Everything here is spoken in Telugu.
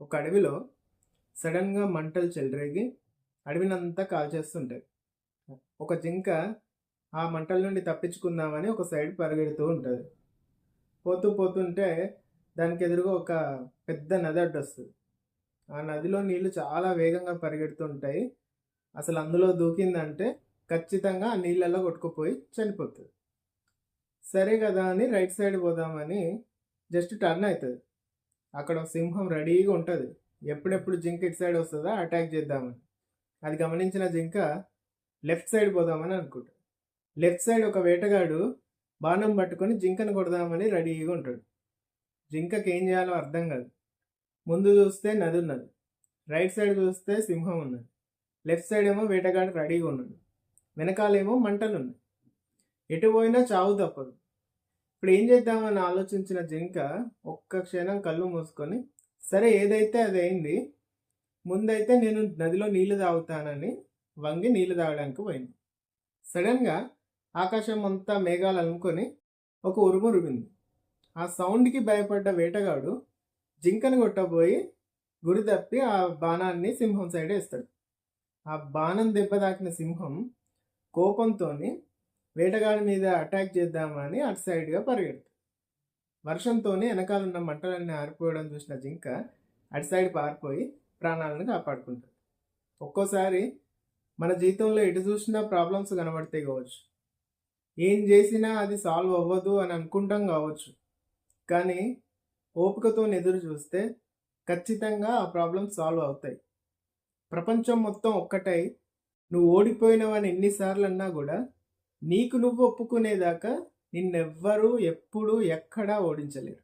ఒక అడవిలో సడన్గా మంటలు చెలరేగి అడవినంతా కాల్చేస్తుంటాయి ఒక జింక ఆ మంటల నుండి తప్పించుకుందామని ఒక సైడ్ పరిగెడుతూ ఉంటుంది. పోతూ పోతుంటే దానికి ఎదురుగా ఒక పెద్ద నది అడ్డు వస్తుంది. ఆ నదిలో నీళ్ళు చాలా వేగంగా పరిగెడుతుంటాయి అసలు అందులో దూకిందంటే ఖచ్చితంగా ఆ నీళ్ళల్లో కొట్టుకుపోయి చనిపోతుంది. సరే కదా అని రైట్ సైడ్ పోదామని జస్ట్ టర్న్ అవుతుంది అక్కడ సింహం రెడీగా ఉంటుంది. ఎప్పుడెప్పుడు జింక ఇటు సైడ్ వస్తుందో అటాక్ చేద్దామని. అది గమనించిన జింక లెఫ్ట్ సైడ్ పోదామని అనుకుంటాడు లెఫ్ట్ సైడ్ ఒక వేటగాడు బాణం పట్టుకొని జింకను కొడదామని రెడీగా ఉంటాడు. జింకకి ఏం చేయాలో అర్థం కాదు. ముందు చూస్తే నది ఉన్నది. రైట్ సైడ్ చూస్తే సింహం ఉన్నది. లెఫ్ట్ సైడ్ ఏమో వేటగాడు రెడీగా ఉన్నాడు. వెనకాలేమో మంటలు ఉన్నాయి. ఎటు పోయినా చావు తప్పదు. ఇప్పుడు ఏం చేద్దామని ఆలోచించిన జింక ఒక్క క్షణం కళ్ళు మూసుకొని సరే ఏదైతే అది అయింది ముందైతే నేను నదిలో నీళ్ళు తాగుతానని వంగి నీళ్ళు తాగడానికి పోయింది. సడన్గా ఆకాశం అంతా మేఘాలు అలుముకొని ఒక ఉరుము ఉరిగింది ఆ సౌండ్కి భయపడ్డ వేటగాడు జింకను కొట్టబోయి గురి తప్పి ఆ బాణాన్ని సింహం సైడ్ వేస్తాడు ఆ బాణం దెబ్బ తాకిన సింహం కోపంతో వేటగాడి మీద అటాక్ చేద్దామని అటు సైడ్గా పరిగెడుతుంది. వర్షంతోనే వెనకాలన్న మంటలన్నీ ఆరిపోవడం చూసిన జింక అటు సైడ్ పారిపోయి ప్రాణాలను కాపాడుకుంటుంది. ఒక్కోసారి మన జీవితంలో ఎటు చూసినా ప్రాబ్లమ్స్ కనబడితే కావచ్చు. ఏం చేసినా అది సాల్వ్ అవ్వదు అని అనుకుంటాం కావచ్చు. కానీ ఓపికతో ఎదురు చూస్తే ఖచ్చితంగా ఆ ప్రాబ్లమ్స్ సాల్వ్ అవుతాయి. ప్రపంచం మొత్తం ఒక్కటై నువ్వు ఓడిపోయినవని ఎన్నిసార్లు అన్నా కూడా నీకు నువ్వు ఒప్పుకునేదాకా నిన్నెవ్వరూ ఎప్పుడూ ఎక్కడా ఓడించలేరు.